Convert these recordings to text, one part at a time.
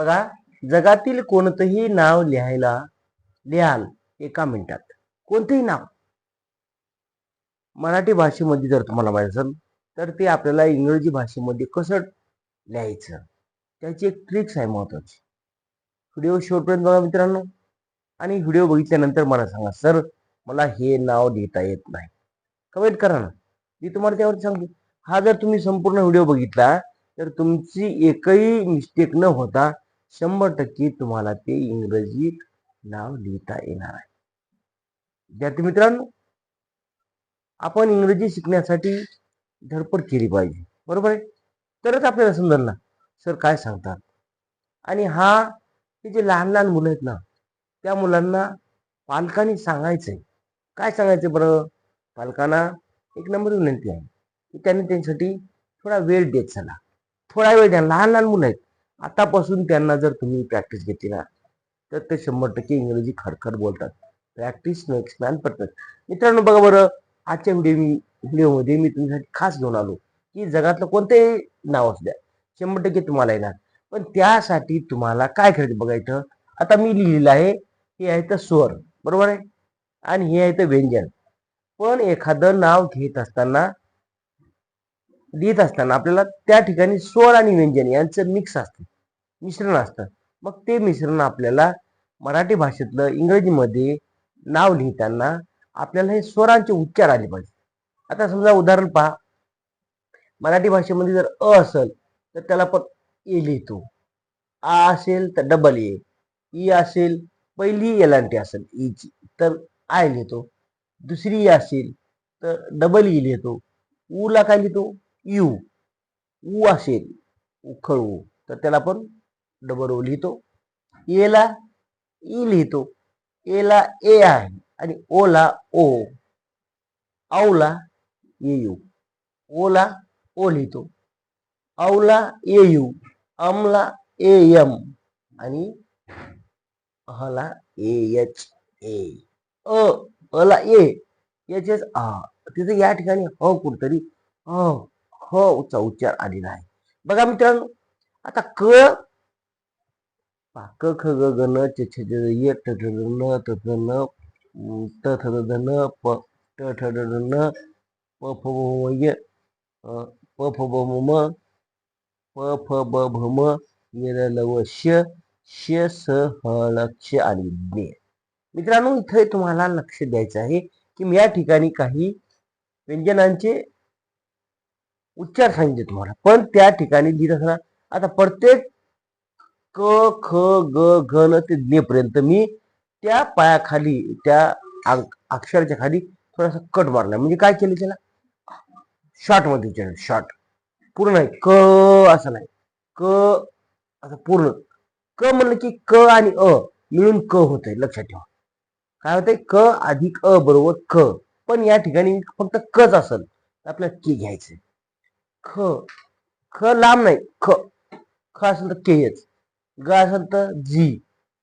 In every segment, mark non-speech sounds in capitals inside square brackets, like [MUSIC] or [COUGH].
बघा जगातील कोणतंही नाव लिहायला लिहाल एका मिनिटात. कोणतंही नाव. मराठी भाषेमध्ये जर तुम्हाला माहिती असेल तर ते आपल्याला इंग्रजी भाषेमध्ये कसं लिहायचं? त्याची एक ट्रिक्स आहे महत्वाची. व्हिडिओ शेवटपर्यंत बघा मित्रांनो. आणि व्हिडिओ बघितल्यानंतर मला सांगा सर मला हे नाव लिहिता येत नाही. कमेंट करा ना. मी तुम्हाला त्यावर सांगतो. हा जर तुम्ही संपूर्ण व्हिडिओ बघितला तर तुमची एकही मिस्टेक न होता शंभर टक्के तुम्हाला ते इंग्रजीत नाव लिहिता येणार आहे. विद्यार्थी मित्रांनो आपण इंग्रजी शिकण्यासाठी धडपड केली पाहिजे बरोबर आहे? तरच आपल्याला समजेल ना सर काय सांगतात? आणि हा हे जे लहान लहान मुलं आहेत ना त्या मुलांना पालकांनी सांगायचंय. काय सांगायचं बरं? पालकांना एक नंबर विनंती आहे की त्यांनी त्यांच्यासाठी थोडा वेळ देत चला. थोडा वेळ द्या. लहान लहान मुलं आहेत आतापासून त्यांना जर तुम्ही प्रॅक्टिस घेतली ना तर ते शंभर टक्के इंग्रजी खडखड बोलतात. प्रॅक्टिस मेक्स मॅन परफेक्ट मित्रांनो बघा बरं आजच्या व्हिडिओ मी व्हिडिओमध्ये मी तुमच्यासाठी खास घेऊन आलो की जगातलं कोणतेही नाव असू द्या शंभर टक्के तुम्हाला येणार. पण त्यासाठी तुम्हाला काय करायचं बघायचं? आता मी लिहिलेलं आहे हे आहे तर स्वर बरोबर आहे? आणि हे आहे तर व्यंजन. पण एखादं नाव घेत असताना लिहित असताना आपल्याला त्या ठिकाणी स्वर आणि व्यंजन यांचं मिक्स असतं. मिश्रण असतं. मग ते मिश्रण आपल्याला मराठी भाषेतलं इंग्रजीमध्ये नाव लिहिताना आपल्याला हे स्वरांचे उच्चार आले पाहिजे. आता समजा उदाहरण पहा. मराठी भाषेमध्ये जर अ असेल तर त्याला पण ए लिहितो. आ असेल तर डबल ए ई असेल पहिली एलांटी असेल ईची तर आय लिहितो. दुसरी असेल तर डबल ई e लिहितो. ऊला ला काय लिहितो? यू. ऊ असेल उखळू तर त्याला पण डबल ओ लिहितो एला ई लिहितो एला ए आहे आणि ओला ओ औला ए ओला ओ लिहितो औला ए अमला ए एम आणि अहला ए एच ए अ अला ए एच एच आ तिथे या ठिकाणी ह कुठतरी ह ह चा उच्चार आलेला आहे. बघा मित्रांनो आता क क ख ग ग न च छ ज य ट ठ न त थ न त थ द न प ट ठ ड न प फ ब म य प फ ब म म प फ ब भ म य र ल व श श स ह ल क्ष आणि ज्ञ मित्रांनो इथे तुम्हाला लक्ष द्यायचं आहे की मी या ठिकाणी काही व्यंजनांचे उच्चार सांगितले तुम्हाला पण त्या ठिकाणी लिहित असणार आता प्रत्येक क ख ग घ न ते ज्ञेपर्यंत मी त्या पायाखाली त्या अक्षराच्या खाली थोडासा कट मारला. म्हणजे काय केलं त्याला? शॉर्टमध्ये विचारलं शॉर्ट पूर्ण नाही क असं नाही. क असं पूर्ण. क म्हणलं की क आणि अ मिळून क होतंय लक्षात ठेवा. काय होतंय? क अधिक अ बरोबर क पण या ठिकाणी फक्त कच असेल तर आपल्याला के घ्यायचं ख. ख लांब नाही ख. ख असेल तर केच ग असेल तर जी.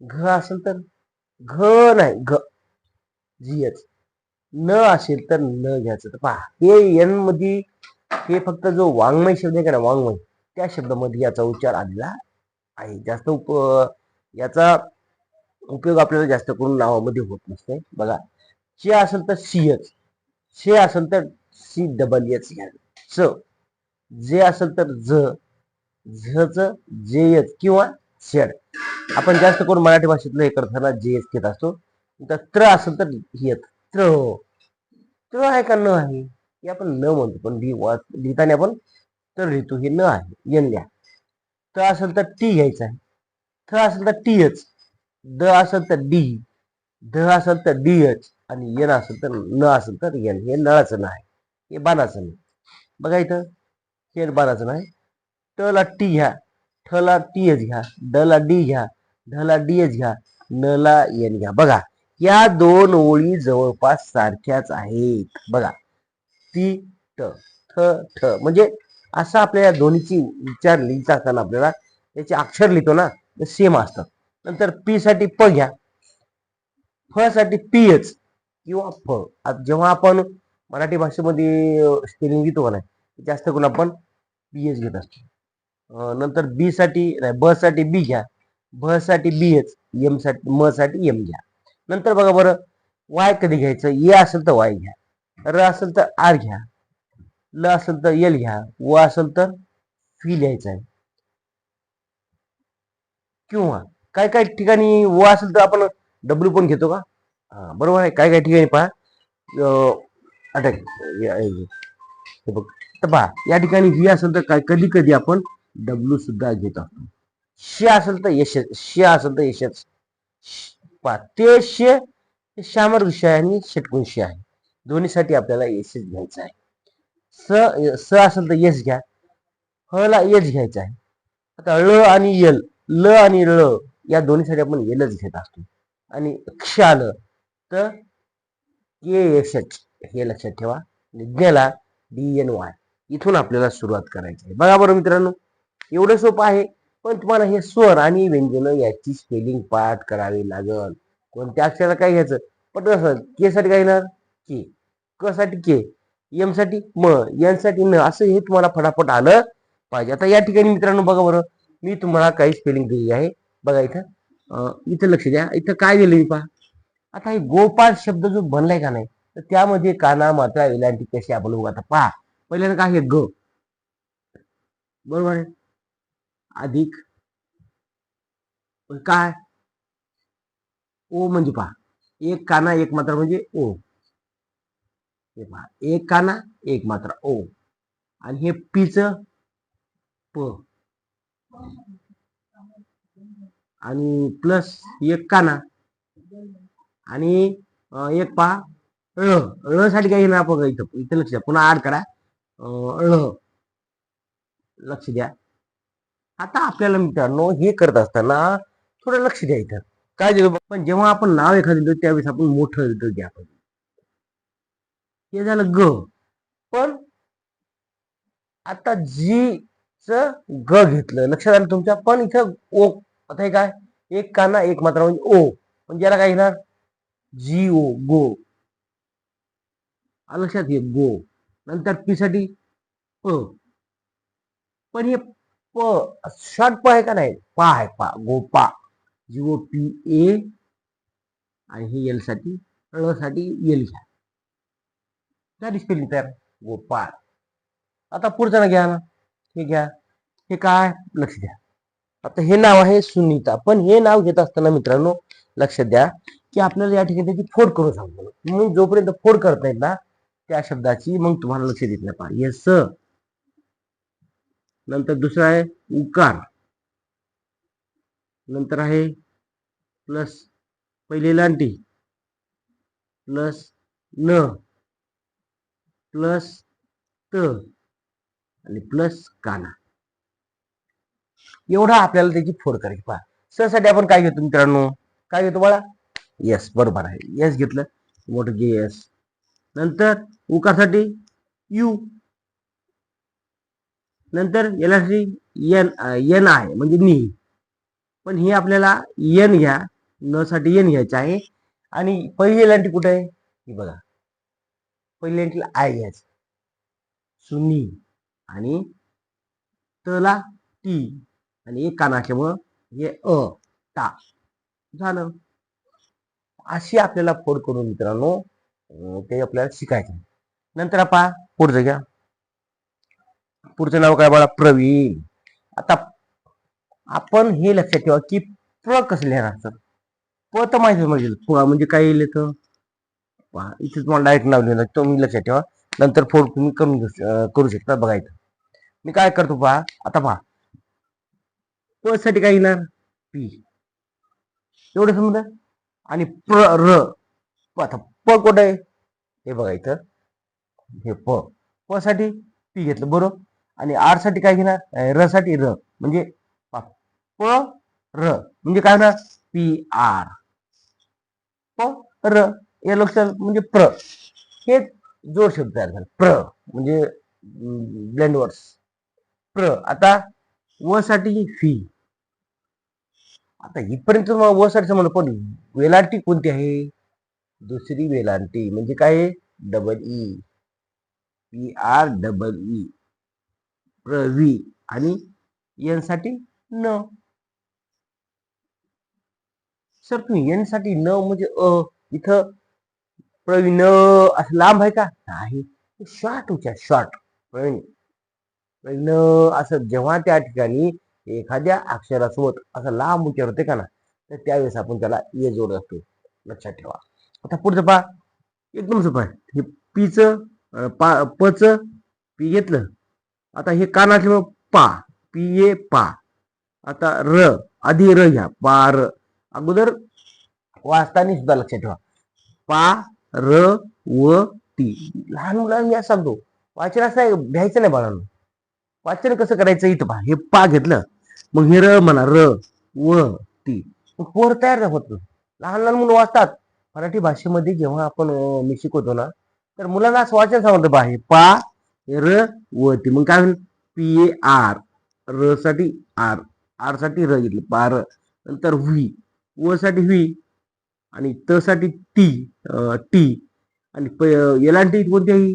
घ असेल तर घ नाही घ. जीच न असेल तर न घ्यायचं. तर पहा हे एनमध्ये हे फक्त जो वाङ्मय शब्द आहे का ना वाङ्मय त्या शब्दामध्ये याचा उच्चार आलेला आहे. जास्त उप याचा उपयोग आपल्याला जास्त करून नावामध्ये होत नसते बघा चे असेल तर सीएच शे असेल तर सी डबल एच घ्या च. जे असेल तर झ झ जे एच किंवा शेड. आपण जास्त करून मराठी भाषेतलं हे करताना जे एच घेत असतो. तर त्र असेल तर येत. त्र. त्र आहे का न आहे? हे आपण न म्हणतो. पण लिहि लिहिताना आपण तर लिहितो. हे न आहे. यन लिहा. त असेल तर टी घ्यायचं आहे. थ असेल तर टी एच. द असेल तर डी. ध असेल तर डी एच. आणि एन असेल तर न असेल तर एन. हे नळाचं न आहे. हे बाणाचं नाही बघा इथं. हे बाणाचं नाही टला टी घ्या. ठला टी एच घ्या ड ला डी घ्या ढ ला डी एच घ्या न ला एन घ्या. बघा या दोन ओळी जवळपास सारख्याच आहेत. बघा ती ट ठ ठ. म्हणजे असं आपल्या या दोन्हीची विचार लिहित असताना आपल्याला त्याचे अक्षर लिहितो ना ते सेम असतात. नंतर पी साठी प घ्या. फ साठी पी एच किंवा फ जेव्हा आपण मराठी भाषेमध्ये स्पेलिंग लिहितो का नाही जास्त करून आपण पी एच घेत असतो. नंतर बी साठी नाही ब साठी बी घ्या. भ साठी बी एच एमसाठी म साठी एम घ्या. नंतर बघा बरं वाय कधी घ्यायचं? ए असेल तर वाय घ्या. र असेल तर आर घ्या. ल असेल तर एल घ्या. व असेल तर फी लिहायचं आहे. किंवा काय काय ठिकाणी व असेल तर आपण डब्ल्यू पण घेतो का? हा बरोबर आहे. काय काय ठिकाणी पहा. अटॅक हे बघ. तर पहा या ठिकाणी व्ही असेल तर काय कधी कधी आपण डब्ल्यू सुद्धा घेत असतो. शे असेल तर यश श असेल तर यशच. पा ते शे श्यामर विषय आहे आणि षटकोनशी आहे. दोन्हीसाठी आपल्याला यशच घ्यायचं आहे. स स असेल तर यश घ्या. ह ला यश घ्यायचं आहे. आता ळ आणि यल ल आणि ळ या दोन्हीसाठी आपण येलच घेत असतो. आणि क्ष आलं तर के यशच एच हे लक्षात ठेवा. ज्ञला डी एन वाय. इथून आपल्याला सुरुवात करायची आहे. बघा बरं मित्रांनो एवढं सोपं आहे. पण तुम्हाला हे स्वर आणि व्यंजन याची स्पेलिंग पाठ करावी लागल. कोणत्या अक्षराला काय घ्यायचं? पण कसं के साठी काय येणार के क साठी के एमसाठी म. एनसाठी न. असं हे तुम्हाला फटाफट आलं पाहिजे. आता या ठिकाणी मित्रांनो बघा बरं. मी तुम्हाला काही स्पेलिंग दिली आहे. बघा इथं. इथं लक्ष द्या. इथं काय दिलं मी पहा. आता हे गोपाळ शब्द जो बनलाय का नाही तर त्यामध्ये काना मात्रा वेलांटी कशी आपण बघू आता पहा. पहिल्यांदा काय आहे? ग. बरोबर आहे? अधिक. काय? ओ म्हणजे पहा एक काना एक मात्र म्हणजे ओ. हे पहा एक काना एक मात्र ओ. आणि हे पीच प. आणि प्लस एक काना. आणि एक पहा ळ ळ साठी काही ना बघा इथं इथं लक्ष द्या. पुन्हा आड करा. अं, ळ लक्ष द्या. आता आपल्याला मित्रांनो हे करत असताना थोडं लक्ष द्यायचं काय दिलं पण जेव्हा आपण नाव एखादं देतो त्यावेळेस आपण मोठं देतो घ्या आपण. हे झालं ग. पण आता जी च ग घेतलं. लक्षात आलं तुमच्या? पण इथं ओ. आता हे काय? एक काना एक मात्रा म्हणजे ओ. म्हणजे याला काय घेणार? जी ओ गो. लक्षात? ये गो. नंतर पी साठी प. पण हे प शॉर्ट प आहे का नाही? पा आहे पा. गोपा. जी ओ पी ए आणि हे एलसाठी ळ साठी एल घ्या त्या स्पेलिंग तयार गोपाळ आता पुढचं ना घ्या ना. हे घ्या. हे काय? लक्ष द्या. आता हे नाव आहे सुनीता. पण हे नाव घेत असताना मित्रांनो लक्ष द्या की आपल्याला या ठिकाणी त्याची फोड करून सांगतो. मग जोपर्यंत फोड करत येईल ना त्या शब्दाची मग तुम्हाला लक्ष देत नाही. पहा. येस स नंतर दुसरं आहे उकार. नंतर आहे प्लस पहिली लांटी प्लस न. प्लस त. आणि प्लस काना. एवढा आपल्याला त्याची फोड करायची. पहा. सहसाठी आपण काय घेतो मित्रांनो? काय घेतो बाळा? यस बरोबर आहे. यस घेतलं. मोठं घे यस नंतर उकारसाठी यू नंतर याला एन एन आहे म्हणजे नी. पण हे आपल्याला एन घ्या न साठी एन घ्यायचं आहे. आणि पहिली लांटी कुठे आहे? ही बघा. पहिली लांटीला आय घ्यायचं. सुनी आणि तला टी. आणि एक कान असल्यामुळं हे अ ता. झालं. अशी आपल्याला फोड करून मित्रांनो ते आपल्याला शिकायचं आहे. नंतर आपण पुढचं घ्या. पुढचं नाव काय बाळा? प्रवीण. आता आपण हे लक्षात ठेवा की प्र कसं लिहिणार असतं? प तर माहिती म्हणजे पुळा म्हणजे काय येईल तर? पहा, इथे तुम्हाला डायरेक्ट नाव लिहिणार तुम्ही लक्षात ठेवा. नंतर फोड तुम्ही करून करू शकता बघा इथं. मी काय करतो पहा आता पहा. प साठी काय येणार पी. एवढं समजा आणि प्र र. आता प कुठं आहे? हे बघा इथं. हे प. प साठी पी घेतलं बरोबर? आणि आरसाठी काय घेणार? र साठी र म्हणजे प र. म्हणजे काय होणार? पी आर प र. या लक्षात म्हणजे प्र. हे जोड शब्द तयार झाला. प्र. म्हणजे ब्लेंड वर्ड्स प्र. आता व साठी फी आता इथपर्यंत व साठी समजलं पण वेलांटी कोणती आहे? दुसरी वेलांटी म्हणजे काय? Double E P R double E Pravi आणि एनसाठी न. सर तुम्ही एनसाठी न म्हणजे अ इथं प्रवीण असं लांब आहे का? नाही. शॉर्ट उच्चार शॉर्ट प्रवीण. प्रवीण असं जेव्हा त्या ठिकाणी एखाद्या अक्षरासोबत असं लांब उच्चार होते का ना तर त्यावेळेस आपण त्याला ये जोड असतो. लक्षात ठेवा. आता पुढचं पहा. एकदम सोपं आहे. हे पीच पा पच पी घेतलं. आता हे कानातलं पा पी ए पा. आता र आधी र घ्या पा र. अगोदर वाचताना सुद्धा लक्षात ठेवा. पा र व ती लहान मुलांना मी असं सांगतो वाचन असं घ्यायचं नाही बाळांना. वाचन कसं करायचं इथं पहा हे पा घेतलं मग हे र म्हणा र व ती मग पोर तयार होत. नाही. लहान लहान मुलं वाचतात. मराठी भाषेमध्ये जेव्हा आपण मी शिकवतो ना तर मुलांना असं वाचन सांगतो बा हे पा र व ती. मग काय होईल? P A R. र साठी आर. आरसाठी र घेतलं. पार नंतर व्ही. व साठी व्ही. आणि त साठी टी. टी. आणि एलांटी याला टी कोणत्याही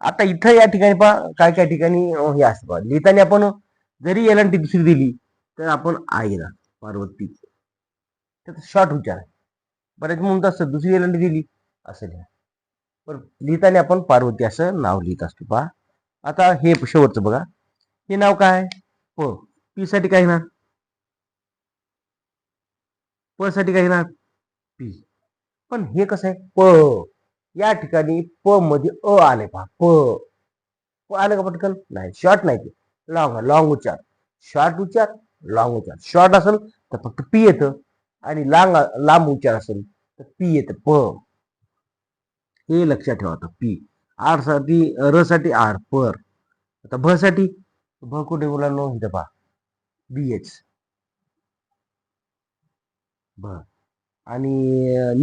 आता इथं या ठिकाणी पहा काय काय ठिकाणी हे असतं पहा. लिहिताना आपण जरी एलांटी दुसरी दिली तर आपण आईला पार्वती त्याचा शॉर्ट विचार आहे. बऱ्याच म्हणून असतं दुसरी एलांटी दिली असं लिहा. पण लिहिताना आपण पार्वती असं नाव लिहित असतो. पहा. आता हे शेवटचं बघा. हे नाव काय? हो. प पी साठी काय ना प साठी काय ना पी. पण हे कसं आहे? प. या ठिकाणी प मध्ये अ आले पहा. प. प आलं का पटकन? नाही. शॉर्ट नाही ते. लॉंग लॉंग उच्चार. शॉर्ट उच्चार लॉंग उच्चार. शॉर्ट असेल तर फक्त पी येतं. आणि लांब लांब उच्चार असेल तर पी येतं. प. हे लक्षात ठेवा आता. पी. आरसाठी र साठी आर पर. आता भ साठी? भ कुठे मुलांनो इथं पहा. बी एच भ. आणि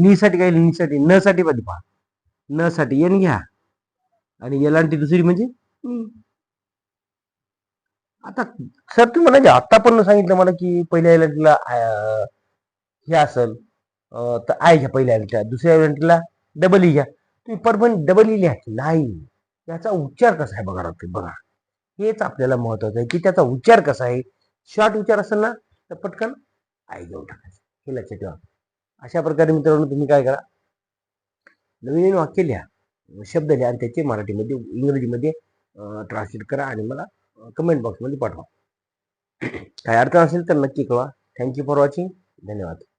नी साठी काय? नी साठी. न साठी मध्ये पहा. न साठी. एन घ्या. आणि एल आणि दुसरी म्हणजे e. आता सर तुम्ही म्हणाले आता पण सांगितलं मला की पहिल्या एलंटीला हे असेल. तर आय घ्या पहिल्या एलंटीला दुसऱ्या एलंटीला डबल ई घ्या. तुम्ही परभणी डबल ई लिहा नाही. त्याचा उच्चार कसा आहे बघा राहते बघा. हेच आपल्याला महत्वाचं आहे की त्याचा उच्चार कसा आहे? शॉर्ट उच्चार असेल ना तर पटकन आई घेऊन टाकायचं. हे लक्षात ठेवा. अशा प्रकारे मित्रांनो तुम्ही काय करा? नवीन नवीन वाक्य लिहा. शब्द लिहा आणि त्याचे मराठीमध्ये इंग्रजीमध्ये ट्रान्सलेट करा आणि मला कमेंट बॉक्समध्ये पाठवा. [CLEARS THROAT] काय अडचण असेल तर नक्की कळवा. थँक्यू फॉर वॉचिंग धन्यवाद.